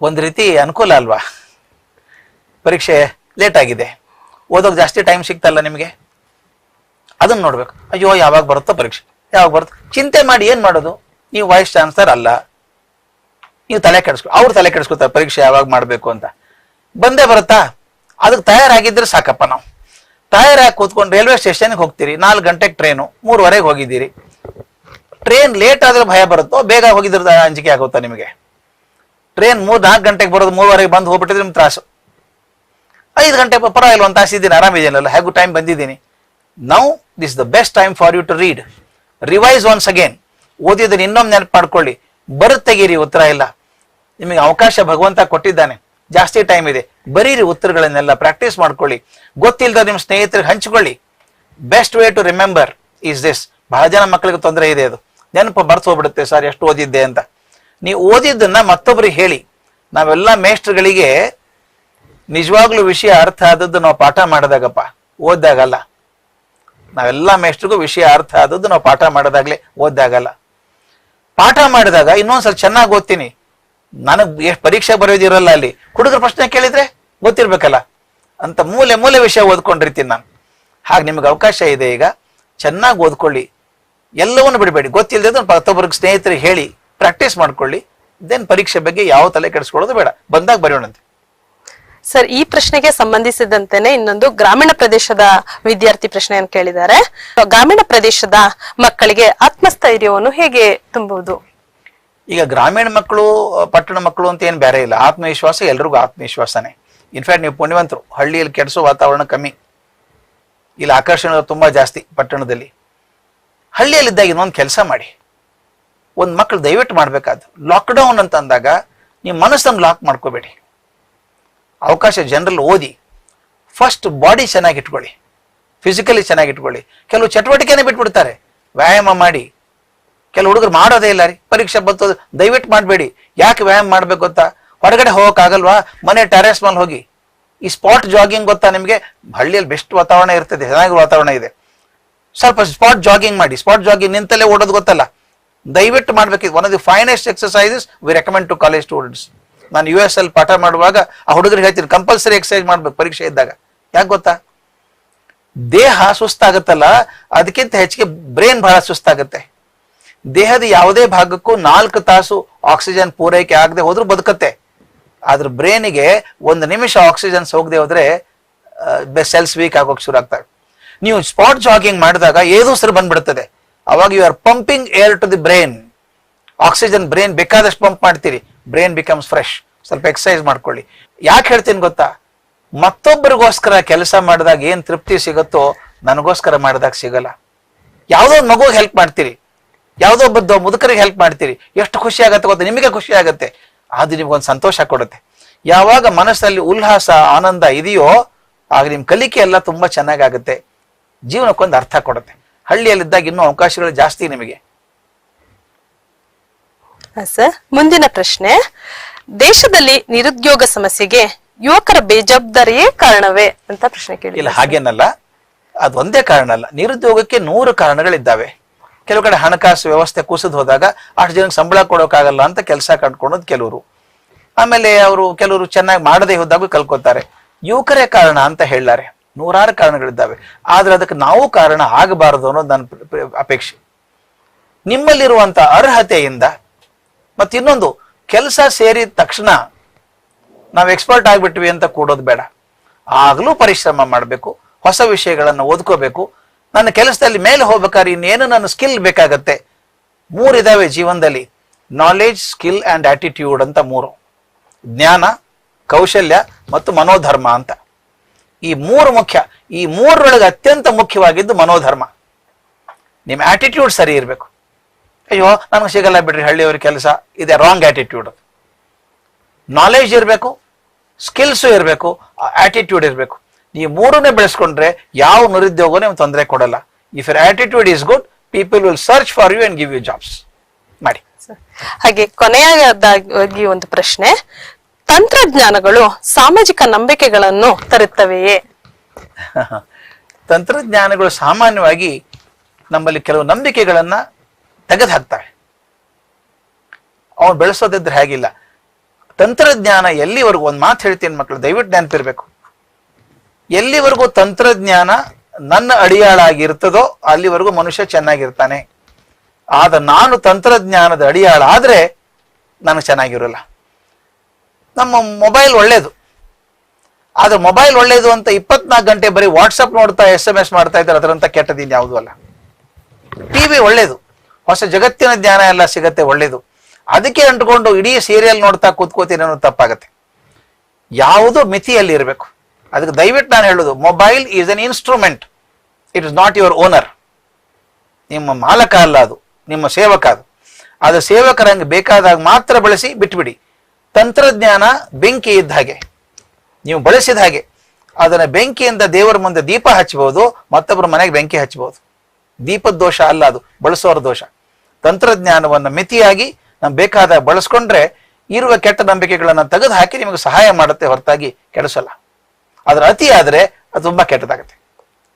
ಒಂದು ರೀತಿ ಅನುಕೂಲ ಅಲ್ವಾ? ಪರೀಕ್ಷೆ ಲೇಟ್ ಆಗಿದೆ. ಓದೋಕೆ ಜಾಸ್ತಿ ಟೈಮ್ ಸಿಗ್ತಲ್ಲ ನಿಮಗೆ? ಅದನ್ನ ನೋಡ್ಬೇಕು. ಅಯ್ಯೋ, ಯಾವಾಗ ಬರುತ್ತೋ ಪರೀಕ್ಷೆ. ಯಾವಾಗ ಬರುತ್ತೋ. ಚಿಂತೆ ಮಾಡಿ ಏನ್ ಮಾಡೋದು? ನೀವು ವೈಸ್ ಚಾನ್ಸಲರ್ ಅಲ್ಲ. ನೀವು ತಲೆ ಕೆಡಿಸ್ಕೊ, ಅವ್ರು ತಲೆ ಕೆಡಿಸ್ಕೊತಾರೆ ಪರೀಕ್ಷೆ ಯಾವಾಗ ಮಾಡಬೇಕು ಅಂತ. ಬಂದೇ ಬರುತ್ತಾ? ಅದಕ್ಕೆ ತಯಾರಾಗಿದ್ರೆ ಸಾಕಪ್ಪ ನಾವು. ತಯಾರಾಗಿ ಕೂತ್ಕೊಂಡು ರೈಲ್ವೆ ಸ್ಟೇಷನ್ಗೆ ಹೋಗ್ತೀರಿ. ನಾಲ್ಕು ಗಂಟೆಗೆ ಟ್ರೈನು ಮೂರುವರೆಗೆ ಹೋಗಿದ್ದೀರಿ. ಟ್ರೈನ್ ಲೇಟ್ ಆದ್ರೆ ಭಯ ಬರುತ್ತೋ? ಬೇಗ ಹೋಗಿದ್ರ ಅಂಜಿಕೆ ಆಗುತ್ತಾ ನಿಮಗೆ? ಟ್ರೈನ್ ಮೂರ್ ನಾಲ್ಕು ಗಂಟೆಗೆ ಬರೋದು ಮೂರುವರೆಗೆ ಬಂದು ಹೋಗ್ಬಿಟ್ಟಿದ್ರೆ ನಿಮ್ಗೆ ತ್ರಾಸು. ಐದು ಗಂಟೆ ಪರವಾಗಿಲ್ಲ, ಒಂದು ತಾಸಿದ್ದೀನಿ ಆರಾಮಿದ್ದೀನಲ್ಲ ಹೇಗೂ ಟೈಮ್ ಬಂದಿದ್ದೀನಿ. Now this the best time for you to read revise once again ಓದಿದ್ದನ್ನು ಇನ್ನೊಮ್ಮೆ ನೆನಪು ಮಾಡ್ಕೊಳ್ಳಿ. ಬರುತ್ತೆ ತೆಗೀರಿ ಉತ್ತರ ಇಲ್ಲ. ನಿಮಗೆ ಅವಕಾಶ ಭಗವಂತ ಕೊಟ್ಟಿದ್ದಾನೆ. ಜಾಸ್ತಿ ಟೈಮ್ ಇದೆ. ಬರೀರಿ ಉತ್ತರಗಳನ್ನೆಲ್ಲ ಪ್ರಾಕ್ಟೀಸ್ ಮಾಡ್ಕೊಳ್ಳಿ. ಗೊತ್ತಿಲ್ಲದ ನಿಮ್ಮ ಸ್ನೇಹಿತರಿಗೆ ಹಂಚಿಕೊಳ್ಳಿ. Best way to remember is this ಬಹಳ ಜನ ಮಕ್ಕಳಿಗೆ ತೊಂದರೆ ಇದೆ ಅದು. ನೆನಪು ಬರ್ತು ಹೋಗ್ಬಿಡುತ್ತೆ, ಸರ್, ಎಷ್ಟು ಓದಿದ್ದೆ ಅಂತ. ನೀವು ಓದಿದ್ದನ್ನ ಮತ್ತೊಬ್ಬರಿಗೆ ಹೇಳಿ. ನಾವೆಲ್ಲ ಮೇಷ್ಟ್ರಗಳಿಗೆ ನಿಜವಾಗ್ಲೂ ವಿಷಯ ಅರ್ಥ ಆದದ್ದು ನಾವು ಪಾಠ ಮಾಡಿದಾಗಪ್ಪ. ಓದ್ದಾಗಲ್ಲ. ನಾವೆಲ್ಲ ಮೇಷ್ಟ್ರಿಗೂ ವಿಷಯ ಅರ್ಥ ಆದದ್ದು ನಾವು ಪಾಠ ಮಾಡಿದಾಗ್ಲೇ ಓದ್ದಾಗಲ್ಲ. ಪಾಠ ಮಾಡಿದಾಗ ಇನ್ನೊಂದ್ಸಲ ಚೆನ್ನಾಗಿ ಓದ್ತೀನಿ. ನನಗೆ ಎಷ್ಟು ಪರೀಕ್ಷೆ ಬರೆಯೋದಿರಲ್ಲ ಅಲ್ಲಿ. ಹುಡುಗರ ಪ್ರಶ್ನೆ ಕೇಳಿದ್ರೆ ಗೊತ್ತಿರ್ಬೇಕಲ್ಲ. ಅಂತ ಮೂಲೆ ಮೂಲೆ ವಿಷಯ ಓದ್ಕೊಂಡಿರ್ತೀನಿ ನಾನು. ಹಾಗೆ ನಿಮಗೆ ಅವಕಾಶ ಇದೆ ಈಗ. ಚೆನ್ನಾಗಿ ಓದ್ಕೊಳ್ಳಿ. ಎಲ್ಲವನ್ನು ಬಿಡಬೇಡಿ. ಗೊತ್ತಿಲ್ಲದೆ ಮತ್ತೊಬ್ಬರಿಗೆ ಸ್ನೇಹಿತರಿಗೆ ಹೇಳಿ. ಪ್ರಾಕ್ಟೀಸ್ ಮಾಡ್ಕೊಳ್ಳಿ ದೆನ್ ಪರೀಕ್ಷೆ ಬಗ್ಗೆ ಯಾವ ತಲೆ ಕೆಡಿಸ್ಕೊಳ್ಳೋದು ಬೇಡ. ಬಂದಾಗ ಬರೆಯೋಣಂತೆ ಸರ್ ಈ ಪ್ರಶ್ನೆಗೆ ಸಂಬಂಧಿಸಿದಂತೆನೆ ಇನ್ನೊಂದು ಗ್ರಾಮೀಣ ಪ್ರದೇಶದ ವಿದ್ಯಾರ್ಥಿ ಪ್ರಶ್ನೆಯನ್ನು ಕೇಳಿದ್ದಾರೆ. ಗ್ರಾಮೀಣ ಪ್ರದೇಶದ ಮಕ್ಕಳಿಗೆ ಆತ್ಮಸ್ಥೈರ್ಯವನ್ನು ಹೇಗೆ ತುಂಬುವುದು? ಈಗ ಗ್ರಾಮೀಣ ಮಕ್ಕಳು ಪಟ್ಟಣ ಮಕ್ಕಳು ಅಂತ ಏನು ಬೇರೆ ಇಲ್ಲ. ಆತ್ಮವಿಶ್ವಾಸ ಎಲ್ರಿಗೂ ಆತ್ಮವಿಶ್ವಾಸನೇ. ಇನ್ಫ್ಯಾಕ್ಟ್ ನೀವು ಪುಣ್ಯವಂತರು. ಹಳ್ಳಿಯಲ್ಲಿ ಕೆಡಿಸೋ ವಾತಾವರಣ ಕಮ್ಮಿ. ಇಲ್ಲಿ ಆಕರ್ಷಣೆ ತುಂಬಾ ಜಾಸ್ತಿ ಪಟ್ಟಣದಲ್ಲಿ. ಹಳ್ಳಿಯಲ್ಲಿದ್ದಾಗ ಇನ್ನೊಂದು ಕೆಲಸ ಮಾಡಿ. ಒಂದು ಮಕ್ಕಳು ದಯವಿಟ್ಟು ಲಾಕ್ ಲಾಕ್ಡೌನ್ ಅಂತ ಅಂದಾಗ ನೀವು ಮನಸ್ಸನ್ನು ಲಾಕ್ ಮಾಡ್ಕೋಬೇಡಿ. ಅವಕಾಶ ಜನರಲ್ಲಿ ಓದಿ. ಫಸ್ಟ್ ಬಾಡಿ ಚೆನ್ನಾಗಿ ಇಟ್ಕೊಳ್ಳಿ. ಫಿಸಿಕಲಿ ಚೆನ್ನಾಗಿ ಇಟ್ಕೊಳ್ಳಿ. ಕೆಲವು ಚಟುವಟಿಕೆನೇ ಬಿಟ್ಬಿಡ್ತಾರೆ. ವ್ಯಾಯಾಮ ಮಾಡಿ. ಕೆಲವು ಹುಡುಗರು ಮಾಡೋದೇ ಇಲ್ಲ ರೀ. ಪರೀಕ್ಷೆ ಬಂತು ದಯವಿಟ್ಟು ಮಾಡಬೇಡಿ. ಯಾಕೆ ವ್ಯಾಯಾಮ ಮಾಡ್ಬೇಕು ಗೊತ್ತಾ ಹೊರಗಡೆ ಹೋಗೋಕ್ಕಾಗಲ್ವಾ ಮನೆ ಟೆರೆಸ್ ಮೇಲೆ ಹೋಗಿ. ಈ ಸ್ಪಾಟ್ ಜಾಗಿಂಗ್ ಗೊತ್ತಾ ನಿಮಗೆ? ಹಳ್ಳಿಯಲ್ಲಿ ಬೆಸ್ಟ್ ವಾತಾವರಣ ಇರ್ತದೆ. ಚೆನ್ನಾಗಿ ವಾತಾವರಣ ಇದೆ. ಸ್ವಲ್ಪ ಸ್ಪಾಟ್ ಜಾಗಿಂಗ್ ಮಾಡಿ. ಸ್ಪಾಟ್ ಜಾಗಿಂಗ್ ನಿಂತಲ್ಲೇ ಓಡೋದು ಗೊತ್ತಲ್ಲ. ದಯವಿಟ್ಟು ಮಾಡ್ಬೇಕಿತ್ತು one of the finest exercises we recommend to college students ನಾನು ಯು ಎಸ್ ಎಲ್ ಪಾಠ ಮಾಡುವಾಗ ಆ ಹುಡುಗರಿಗೆ ಹೇಳ್ತೀನಿ ಕಂಪಲ್ಸರಿ ಎಕ್ಸಸೈಸ್ ಮಾಡ್ಬೇಕು ಪರೀಕ್ಷೆ ಇದ್ದಾಗ. ಯಾಕೆ ಗೊತ್ತಾ? ದೇಹ ಸುಸ್ತಾಗತ್ತಲ್ಲ, ಅದಕ್ಕಿಂತ ಹೆಚ್ಚಿಗೆ ಬ್ರೈನ್ ಬಹಳ ಸುಸ್ತಾಗತ್ತೆ. ದೇಹದ ಯಾವುದೇ ಭಾಗಕ್ಕೂ ನಾಲ್ಕು ತಾಸು ಆಕ್ಸಿಜನ್ ಪೂರೈಕೆ ಆಗದೆ ಹೋದ್ರೂ ಬದುಕತ್ತೆ. ಆದ್ರ ಬ್ರೈನಿಗೆ ಒಂದು ನಿಮಿಷ ಆಕ್ಸಿಜನ್ ಹೋಗದೆ ಹೋದ್ರೆ ಸೆಲ್ಸ್ ವೀಕ್ ಆಗೋಕೆ ಶುರು ಆಗ್ತವೆ ನೀವು ಸ್ಪಾಟ್ ಜಾಗಿಂಗ್ ಮಾಡಿದಾಗ ಏದೋ ಸರ್ ಬಂದ್ಬಿಡ್ತದೆ ಅವಾಗ you are pumping air to the brain oxygen brain ಬೇಕಾದಷ್ಟು ಪಂಪ್ ಮಾಡ್ತೀರಿ. ಬ್ರೈನ್ ಬಿಕಮ್ಸ್ ಫ್ರೆಶ್ ಸ್ವಲ್ಪ ಎಕ್ಸಸೈಸ್ ಮಾಡ್ಕೊಳ್ಳಿ. ಯಾಕೆ ಹೇಳ್ತೀನಿ ಗೊತ್ತಾ? ಮತ್ತೊಬ್ಬರಿಗೋಸ್ಕರ ಕೆಲಸ ಮಾಡಿದಾಗ ಏನ್ ತೃಪ್ತಿ ಸಿಗುತ್ತೋ ನನಗೋಸ್ಕರ ಮಾಡಿದಾಗ ಸಿಗಲ್ಲ. ಯಾವುದೋ ಒಂದು ಮಗುಗೆ ಹೆಲ್ಪ್ ಮಾಡ್ತೀರಿ. ಯಾವುದೋ ಒಬ್ಬದ್ದು ಮುದುಕರಿಗೆ ಹೆಲ್ಪ್ ಮಾಡ್ತೀರಿ. ಎಷ್ಟು ಖುಷಿ ಆಗತ್ತೆ ಗೊತ್ತಾ? ನಿಮಗೆ ಖುಷಿ ಆಗತ್ತೆ. ಅದು ನಿಮ್ಗೊಂದು ಸಂತೋಷ ಕೊಡುತ್ತೆ. ಯಾವಾಗ ಮನಸ್ಸಲ್ಲಿ ಉಲ್ಲಾಸ, ಆನಂದ ಇದೆಯೋ, ಆಗ ನಿಮ್ ಕಲಿಕೆ ಎಲ್ಲ ತುಂಬಾ ಚೆನ್ನಾಗಾಗುತ್ತೆ. ಜೀವನಕ್ಕೊಂದು ಅರ್ಥ ಕೊಡುತ್ತೆ. ಹಳ್ಳಿಯಲ್ಲಿದ್ದಾಗ ಇನ್ನೂ ಅವಕಾಶಗಳು ಜಾಸ್ತಿ ನಿಮಗೆ? ಸರ್. ಮುಂದಿನ ಪ್ರಶ್ನೆ. ದೇಶದಲ್ಲಿ ನಿರುದ್ಯೋಗ ಸಮಸ್ಯೆಗೆ ಯುವಕರ ಬೇಜವಾಬ್ದಾರಿಯೇ ಕಾರಣವೇ ಅಂತ ಪ್ರಶ್ನೆ ಇಲ್ಲ ಕೇಳಿಲ್ಲ ಹಾಗೇನಲ್ಲ. ಅದು ಒಂದೇ ಕಾರಣ ಅಲ್ಲ. ನಿರುದ್ಯೋಗಕ್ಕೆ ನೂರು ಕಾರಣಗಳಿದ್ದಾವೆ. ಕೆಲವು ಕಡೆ ಹಣಕಾಸು ವ್ಯವಸ್ಥೆ ಕುಸಿದು ಹೋದಾಗ ಅಷ್ಟು ಜನಕ್ಕೆ ಸಂಬಳ ಕೊಡೋಕ್ಕಾಗಲ್ಲ ಅಂತ ಕೆಲಸ ಕಂಡ್ಕೊಳೋದು ಕೆಲವರು. ಆಮೇಲೆ ಅವರು ಕೆಲವರು ಚೆನ್ನಾಗಿ ಮಾಡದೇ ಹೋದಾಗೂ ಕಲ್ಕೋತಾರೆ. ಯುವಕರೇ ಕಾರಣ ಅಂತ ಹೇಳಾರೆ ನೂರಾರು ಕಾರಣಗಳಿದ್ದಾವೆ. ಆದರೆ ಅದಕ್ಕೆ ನಾವು ಕಾರಣ ಆಗಬಾರದು ಅನ್ನೋದು ನನ್ನ ಅಪೇಕ್ಷೆ. ನಿಮ್ಮಲ್ಲಿರುವಂತ ಅರ್ಹತೆಯಿಂದ ಮತ್ತೆ ಇನ್ನೊಂದು, ಕೆಲಸ ಸೇರಿದ ತಕ್ಷಣ ನಾವು ಎಕ್ಸ್ಪರ್ಟ್ ಆಗಿಬಿಟ್ವಿ ಅಂತ ಕೂಡೋದು ಬೇಡ. ಆಗಲೂ ಪರಿಶ್ರಮ ಮಾಡಬೇಕು, ಹೊಸ ವಿಷಯಗಳನ್ನು ಓದ್ಕೋಬೇಕು. ನನ್ನ ಕೆಲಸದಲ್ಲಿ ಮೇಲೆ ಹೋಗ್ಬೇಕಾದ್ರೆ ಇನ್ನೇನು ನನ್ನ ಸ್ಕಿಲ್ ಬೇಕಾಗತ್ತೆ? ಮೂರಿದಾವೆ ಜೀವನದಲ್ಲಿ. ನಾಲೆಜ್ ಸ್ಕಿಲ್ ಅಂಡ್ ಆಟಿಟ್ಯೂಡ್ ಅಂತ ಮೂರು. ಜ್ಞಾನ, ಕೌಶಲ್ಯ ಮತ್ತು ಮನೋಧರ್ಮ ಅಂತ. ಈ ಮೂರು ಮುಖ್ಯ, ಈ ಮೂರರೊಳಗೆ ಅತ್ಯಂತ ಮುಖ್ಯವಾಗಿದ್ದು ಮನೋಧರ್ಮ. ನಿಮ್ಮ ಆಟಿಟ್ಯೂಡ್ ಸರಿ ಇರಬೇಕು. ಅಯ್ಯೋ, ನನಗೆ ಸಿಗಲ್ಲ ಬಿಡ್ರಿ, ಹಳ್ಳಿಯವ್ರ ಕೆಲಸ, ಇದೆ ರಾಂಗ್ ಆಟಿಟ್ಯೂಡ್ ನಾಲೆಜ್ ಇರಬೇಕು ಸ್ಕಿಲ್ಸು ಇರಬೇಕು ಆಟಿಟ್ಯೂಡ್ ಇರಬೇಕು. ಈ ಮೂರನ್ನೇ ಬೆಳೆಸ್ಕೊಂಡ್ರೆ ಯಾವ ನಿರುದ್ಯೋಗ ನಿಮ್ಗೆ ತೊಂದರೆ ಕೊಡಲ್ಲ. If your attitude is good people will search for you and give you jobs ಮಾಡಿ. ಹಾಗೆ ಕೊನೆಯದಾಗಿ ಒಂದು ಪ್ರಶ್ನೆ. ತಂತ್ರಜ್ಞಾನಗಳು ಸಾಮಾಜಿಕ ನಂಬಿಕೆಗಳನ್ನು ತರುತ್ತವೆಯೇ? ತಂತ್ರಜ್ಞಾನಗಳು ಸಾಮಾನ್ಯವಾಗಿ ನಮ್ಮಲ್ಲಿ ಕೆಲವು ನಂಬಿಕೆಗಳನ್ನ ತೆಗೆದು ಹಾಕ್ತವೆ ಅವನು ಬೆಳೆಸೋದಿದ್ರೆ ಹೇಗಿಲ್ಲ. ತಂತ್ರಜ್ಞಾನ ಎಲ್ಲಿವರೆಗೂ, ಒಂದು ಮಾತು ಹೇಳ್ತೀನಿ ಮಕ್ಕಳು ದಯವಿಟ್ಟು ನೆನಪಿರ್ಬೇಕು. ಎಲ್ಲಿವರೆಗೂ ತಂತ್ರಜ್ಞಾನ ನನ್ನ ಅಡಿಯಾಳಾಗಿರ್ತದೋ, ಅಲ್ಲಿವರೆಗೂ ಮನುಷ್ಯ ಚೆನ್ನಾಗಿರ್ತಾನೆ. ಆದ ನಾನು ತಂತ್ರಜ್ಞಾನದ ಅಡಿಯಾಳ ಆದ್ರೆ ನನಗೆ ಚೆನ್ನಾಗಿರಲ್ಲ. ನಮ್ಮ ಮೊಬೈಲ್ ಒಳ್ಳೇದು. ಆದ್ರೆ ಮೊಬೈಲ್ ಒಳ್ಳೇದು ಅಂತ ಇಪ್ಪತ್ನಾಲ್ಕು ಗಂಟೆ ಬರೀ ವಾಟ್ಸಪ್ ನೋಡ್ತಾ ಎಸ್ ಎಂ ಎಸ್ ಮಾಡ್ತಾ ಇದ್ದಾರೆ, ಅದರಂತ ಕೆಟ್ಟದಿನ್ ಯಾವುದೂ ಅಲ್ಲ. ಟಿವಿ ಒಳ್ಳೇದು. ಹೊಸ ಜಗತ್ತಿನ ಜ್ಞಾನ ಎಲ್ಲ ಸಿಗತ್ತೆ, ಒಳ್ಳೇದು. ಅದಕ್ಕೆ ಅಂಟ್ಕೊಂಡು ಇಡೀ ಸೀರಿಯಲ್ ನೋಡ್ತಾ ಕೂತ್ಕೋತೀನಿ ಅನ್ನೋದು ತಪ್ಪಾಗತ್ತೆ. ಯಾವುದು ಮಿತಿಯಲ್ಲಿ ಇರಬೇಕು. ಅದಕ್ಕೆ ದಯವಿಟ್ಟು ನಾನು ಹೇಳೋದು, mobile is an instrument it is not your owner ನಿಮ್ಮ ಮಾಲಕ ಅಲ್ಲ ಅದು. ನಿಮ್ಮ ಸೇವಕ ಅದು. ಅದು ಸೇವಕರಂಗೆ ಬೇಕಾದಾಗ ಮಾತ್ರ ಬಳಸಿ ಬಿಟ್ಬಿಡಿ. ತಂತ್ರಜ್ಞಾನ ಬೆಂಕಿ ಇದ್ದ ಹಾಗೆ. ನೀವು ಬಳಸಿದ ಹಾಗೆ. ಅದನ್ನ ಬೆಂಕಿಯಿಂದ ದೇವರ ಮುಂದೆ ದೀಪ ಹಚ್ಚಬಹುದು ಮತ್ತೊಬ್ಬರ ಮನೆಗೆ ಬೆಂಕಿ ಹಚ್ಚಬಹುದು ದೀಪದ ದೋಷ ಅಲ್ಲ ಅದು, ಬಳಸೋರ ದೋಷ. ತಂತ್ರಜ್ಞಾನವನ್ನು ಮಿತಿಯಾಗಿ ನಮ್ಗೆ ಬೇಕಾದ ಬಳಸ್ಕೊಂಡ್ರೆ ಇರುವ ಕೆಟ್ಟ ನಂಬಿಕೆಗಳನ್ನು ತೆಗೆದು ಹಾಕಿ ನಿಮಗೆ ಸಹಾಯ ಮಾಡುತ್ತೆ ಹೊರತಾಗಿ ಕೆಡಿಸಲ್ಲ ಅದರ ಅತಿ ಆದರೆ ಅದು ತುಂಬಾ ಕೆಟ್ಟದಾಗುತ್ತೆ.